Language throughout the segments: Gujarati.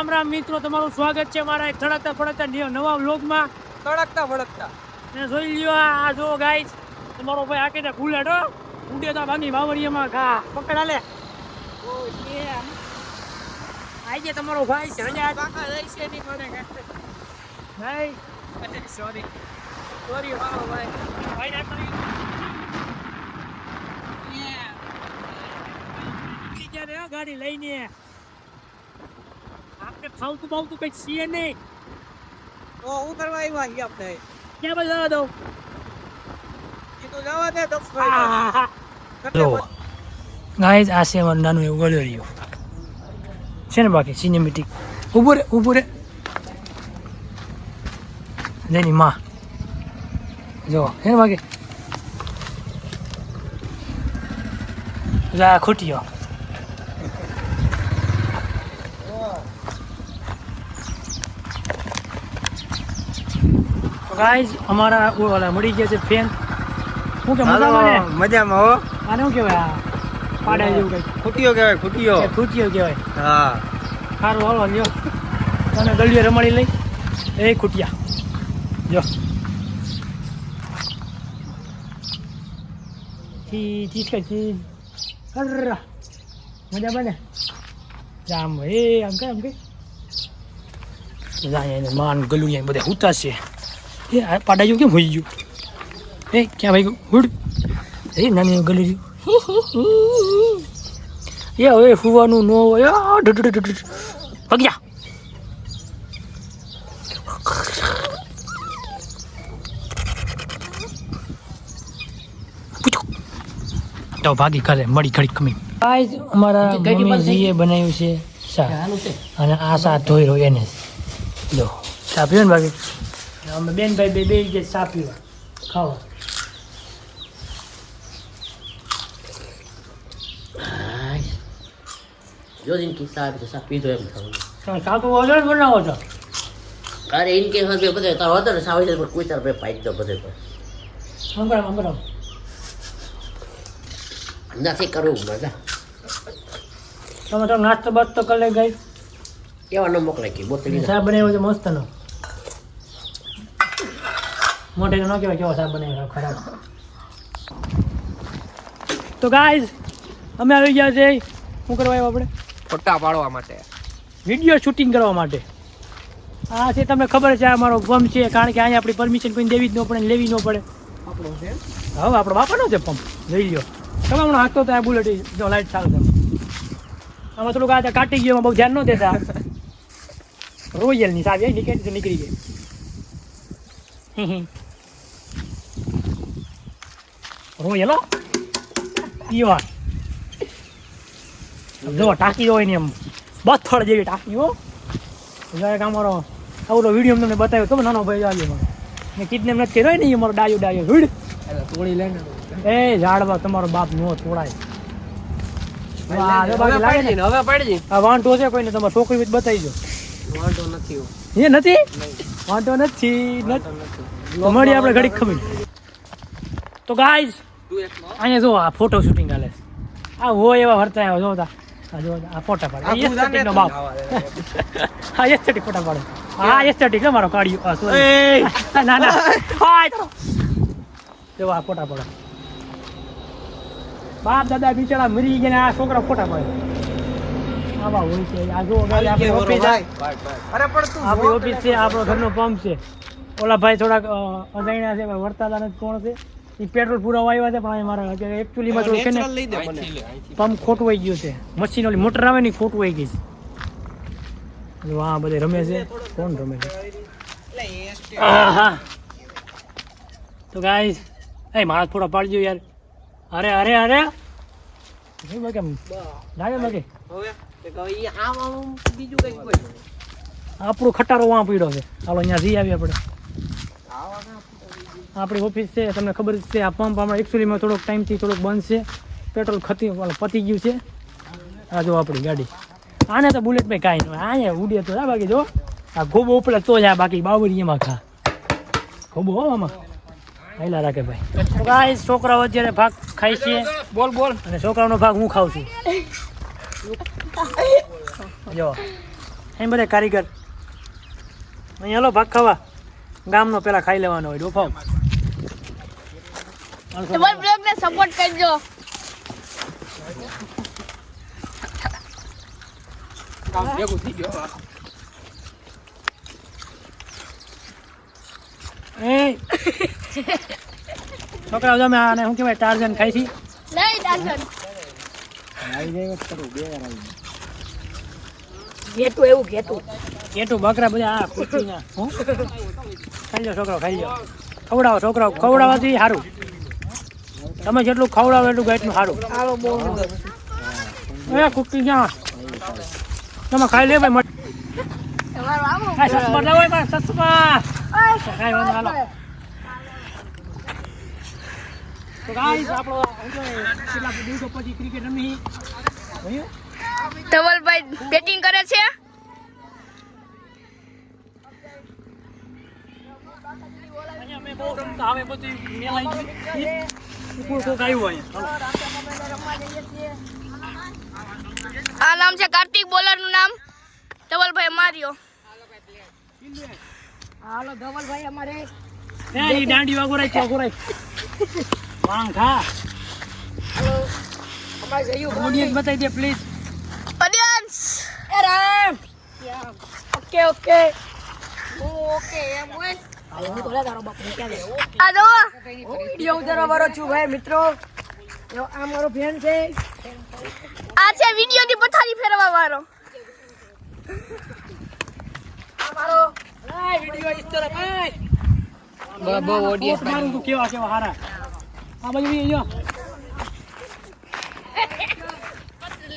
રામ રામ મિત્રો તમારું સ્વાગત છે મારા એક થડકતા ફડકતા ન- નવા વ્લોગમાં તડકતા ફડકતા ને જોઈ લ્યો આ જો ગાઈસ તમારો ભાઈ આ ને બુલેટ હો ઉડે તો ભાગી બાવળીયામાં ખા પકડા લે આજે તમારો ભાઈ છે હજાર કાકા લઈ છે નહીં મને ભાઈ સોરી સોરી મારો ભાઈ ભાઈ ના કરી ને ગાડી લઈને આપણે ખાવતું બાવતું કઈ છીએ નહીં. તો હું કરવા આવ્યા અહીં આપણે ક્યાં બાજુ જવા દઉં? એ તો જવા દે દક્ષભાઈ જો. ગાઈઝ આ છે અમારું નાનું એવું ગળ્યું છે ને બાકી સિનેમેટિક ઊભું રે ઊભું રે. જેની માં. જો છે ને બાકી? જા ગાઈઝ અમારા ઓલા મળી ગયા છે ફેન શું કે મજામાં ને? મજામાં હો. આને શું કહેવાય આ પાડા જેવું કઈ ખૂટીઓ કહેવાય ખૂટીઓ. ખૂટીઓ કહેવાય. હા. સારું હાલો લ્યો. તને ગળીએ રમાડી લઈ. એ ખૂટિયા. જો ચી ચીજ કે ચીજ અર્રા. મજા બને જામ એ આમ કે આમ કઈ એને માન ગલું અહીંયા બધા હુતા છે. એ આ પાડા જેવું કેમ હોઈ ગયું? એ ક્યાં ભાઈ હુડ. એ નાની ગલું એ હવે ફૂવાનું ન હોય. પૂછો. તો ભાગી કરે મળી ઘડી કમી. ગાઈઝ અમારા મમ્મીજીએ બનાવ્યું છે શાક. અને આ શાક ધોઈ રહ્યો એને. જો ચા પીવો ને બાકી? અમે બેન ભાઈ બે બે જે ચા પીવા. ખાવા. જો ઇનકી સાહેબ તો સા પીધો એમ થયું શાક ઓર્ડર બનાવો છો? અરે ઇનકે બે બધે તારો હતો ને સાવ પર કોઈ તાર બે પાઈ દો બધે પર. મંગળ મંગળ નથી કરવું બધા તમે તો નાસ્તો બાસ્તો કરી ગઈ એવા ન મોકલાય કે બોતલી શાક બનાવ્યો છે મસ્ત નો મોટે ન કહેવાય કેવો શાક બનાવ્યો ખરાબ. તો ગાઈઝ અમે આવી ગયા છે શું કરવા આવ્યા આપણે? ફોટા પાડવા માટે. વીડિયો શૂટિંગ કરવા માટે. આ છે તમને ખબર છે આ મારો પંપ છે કારણ કે અહીંયા આપણી પરમિશન કોઈ દેવી જ ન પડે લેવી ન પડે. આપણો છે? હવે આપણો બાપાનો છે પંપ. લઈ લ્યો. તમે હમણાં હાંકતો તો આ બુલેટ જો લાઈટ ચાલુ છે આમાં થોડુંક આ કાટી ગયો બહુ ધ્યાન ન દેતા. રોયલની સાહેબ એ નીકળી તો નીકળી ગઈ રોયલ હો પીવા જો ટાંકી હોય ને એમ બથડ જેવી ટાંકી હો જરાક અમારો આવડો વીડિયો તમને બતાવ્યો તો નાનો ભાઈ આવ્યો મારો મેં કિડનેપ નથી કર્યો ને એ મારો ડાયો ડાયો હુડ તોડી લઈને એ ઝાડવા તમારો બાપ નો તોડાય જો હવે પાડી હવે પાડી આ વાંઢો છે કોઈને તમારે છોકરી બતાવી દો વાંધો નથી એ નથી? વાંધો નથી તો મળી આપણે ઘડીક ખમી. તો ગાઈઝ અહીંયા જો આ ફોટો શૂટિંગ હાલે આ હોય એવા વર્તા આવ્યો જોતા આ જો આ ફોટા પાડે. નો બાપ. હા એસ્થેટિક ફોટા પાડે. હા એસ્થેટિક છે મારો કાઢ્યો આ sorry. ના ના. હાય જો આ ફોટા પડે. બાપ દાદા બિચારા મરી ગયા આ છોકરા ફોટા પડે. આવા હોય છે. આ જો આપણી ઓફિસ ભાઈ. અરે પણ તું આપણી ઓફિસ છે આપણો ઘરનો પંપ છે. ઓલા ભાઈ થોડાક અજાણ્યા છે વર્તાતા નથી કોણ છે? એ પેટ્રોલ પુરાવા આવ્યા છે પણ અહીં મારા અત્યારે એકચ્યુઅલીમાં થોડું છે ને પંપ ખોટું આવી ગયું છે. મશીન ઓલી મોટર આવે ને ઈ ખોટું આવી ગઈ છે. જો બધે રમે છે. કોણ રમે છે? હા તો ગાઈસ એ મારા થોડા પાડજો યાર. અરે અરે અરે. શું બાકી લાગે બાકી કંઈક કોઈ આપણો ખટારો વાં પડ્યો છે ચાલો અહીંયા જઈ આવીએ આપણે આપણી ઓફિસ છે તમને ખબર જ છે આ પંપ હમણાં એકચ્યુઅલીમાં થોડોક ટાઈમથી થોડોક બંધ છે. પેટ્રોલ ખતી પતી ગયું છે. આ જો આપણી ગાડી. આને તો બુલેટમાં કાંઈ નહીં. હોય. અહીંયા ઉડે તો બાકી જો. આ ગોબો ઉપડે તો જા બાકી બાબરી એમાં ખા ગોબો આમાં. હેલા રાખે ભાઈ. તો ગાઈસ છોકરાઓ અત્યારે ભાગ ખાય છે. બોલ બોલ. અને છોકરાઓનો ભાગ હું ખાઉં છું. જો અહીં બધા કારીગર. અહીં હલો ભાગ ખાવા. ગામનો પેલા ખાઈ લેવાનો હોય ડોફાવ બ્લોગ સપોર્ટ કરજો. ભેગું થઈ ગયો એ. છોકરાઓ તમે આને શું કહેવાય ટાર્જન ખાઈ છી. નહીં ટાર્જન. ઘેટું એવું ઘેટું. ઘેટું બકરા બધા આ કુચીના હું? ખાઈ લો છોકરાઓ ખાઈ લો. ખવડાવો છોકરાઓ ખવડાવવાથી સારું. તમે જેટલું ખવડાવો એટલું એટલું સારું. એ કુકી ક્યાં? તમે ખાઈ લે ભાઈ આવું. સસમા લાવો સસમા કાંઈ વાંધો હાલો તો ગાઈસ આપણો કેટલા દિવસો પછી ક્રિકેટ રમી? ધવલભાઈ બેટિંગ કરે છે હવે બધું મેલાઈ ગયું કોક આવ્યું અહીંયા આ નામ છે કાર્તિક બોલરનું નામ ધવલભાઈ માર્યો હાલો ધવલભાઈ અમારે એ ઈ દાંડી વાગોરાય ચોગોરાય વાંગ ખા. અમારે જઈયો ઓડિયન્સ બતાવી દે પ્લીઝ. ઓડિયન્સ એ રામ. Okay okay. હું ઓકે એમ હોય. આ જો વીડિયો ઉતારવા વાળો છું ભાઈ મિત્રો. આ મારો ફેન છે. આ છે વીડિયો ની પથારી ફેરવા વાળો. આ મારો વિડિયો ઇસ તરફ એ બહુ પોત મારું તું કેવા કેવા હારા. આ બાજુ ઈ જો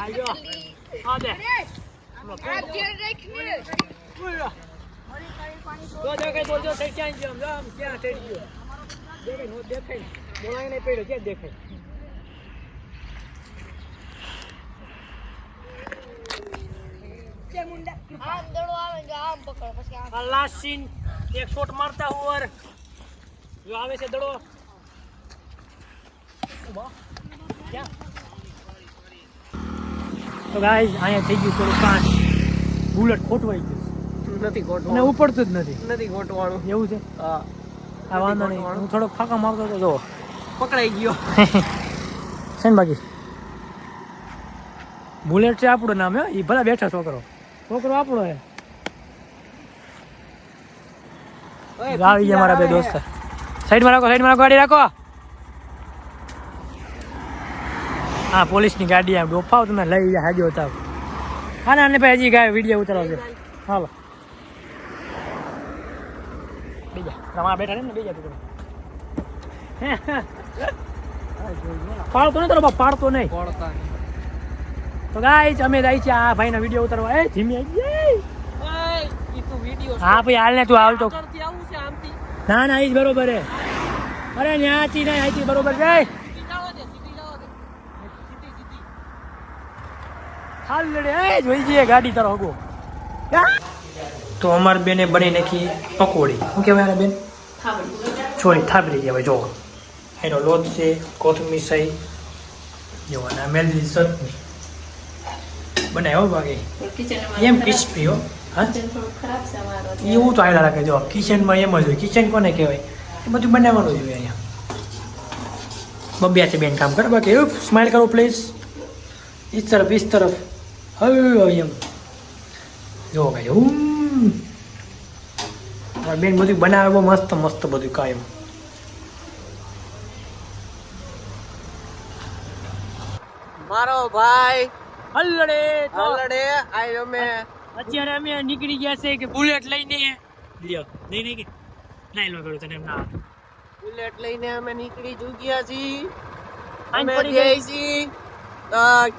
આ જો આ દે. જો જો કઈ બોલજો થઈ ક્યાં જો આમ ક્યાં થઈ ગયો. દેખાય નો દેખાય બોલાય નહીં પડ્યો ક્યાં દેખાય? આમ દડો આવે જો લાસ્ટ સીન એક શોટ મારતા હુવર જો આવે છે દડો? તો ગાઈસ અહીંયા થઈ ગયું થોડું કાંડ બુલેટ ખોટવાઈ ગયું. નથી અને ગોઠવાનું ઉપડતું જ નથી. નથી ખોટવાનું એવું છે? હા. આ વાંધો નહીં. હું થોડોક ફાંકા મારતો હતો જો પકડાઈ ગયો. છે ને બાકી બુલેટ છે આપણું નામ હે. એ ભલા બેઠા છોકરો. છોકરો આપણો હે આવી ગયા મારા બે દોસ્ત. સાઈડમાં રાખો સાઈડમાં રાખો ગાડી રાખો. હા પોલીસની ગાડી આમ ડોફાવ તમે લઈ ગયા હાજો હતા હા ના ને ભાઈ હજી ગાય વીડિયો ઉતારવા હાલો બીજા તમારા બેઠા ને બીજા તું પાડતો નહીં તારો પાડતો નહીં. પડતા તો ગાઈસ અમે જાય છે આ ભાઈના વીડિયો ઉતારવા. એ ધીમી આવી ગઈ. ઈ તું વિડિયો હા ભાઈ હાલ ને તું હાલ તો કરતી આવું છે આમથી ના ના એ જ બરોબર હે. અરે ન્યાથી ના અહીંથી બરોબર જાય. હાલ લડે એ જોઈ જઈએ ગાડી તારો હગો. તો અમાર બેને બની નાખી પકોડી. શું કહેવાય બેન? છોરી થાબડી કહેવાય જો. એનો લોટ છે કોથમીર સહી જોવાના મેલડી ચટણી. બનાવ્યો બાકી. એમ ક્રિસ્પી હો હા. એવું તો આવેલા રાખે જો કિચનમાં એમ જ હોય. કિચન કોને કહેવાય? એ બધું બનાવવાનું જ અહીંયા. બબ્યા છે બેન કામ કરે. બાકી એવું સ્માઇલ કરો પ્લીઝ ઈ તરફ એ તરફ. હવે એમ. જો ભાઈ હું બેન બધું બનાવે બહુ મસ્ત મસ્ત બધું કાયમ મારો ભાઈ. હલડે હલડે આવ્યો મેં અત્યારે અમે નીકળી ગયા છે કે બુલેટ લઈને. લ્યો નહીં નહીં કે લો કરું તને એમ ના બુલેટ લઈને અમે નીકળી ચૂક્યા છીએ. અમે જઈ છીએ.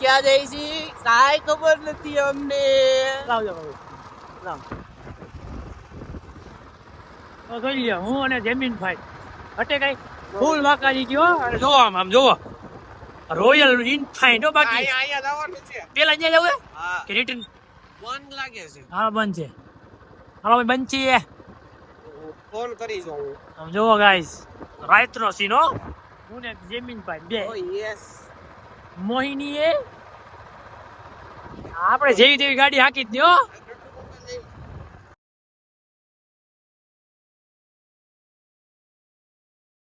ક્યાં જઈ છીએ? કાંઈ ખબર નથી અમને. લાવજો લાવ જોઈ લ્યો હું અને જમીન ભાઈ. હટે કઈ? ફૂલ વાકાજી ગયો અને જો આમ આમ જોવો. રોયલ ઇનફાઇન ફાઇન બાકી. પેલા જવું કે રિટર્ન ફોન લાગે છે. હા બંધ છે. હાલો ભાઈ બંધ છીએ. ફોન કરી જો હું. જોવો ગાઈસ રાતનો સીન હો. હું ને જમીનભાઈ બે. યસ મોહિની એ આપણે જેવી તેવી ગાડી હાકી જ હો.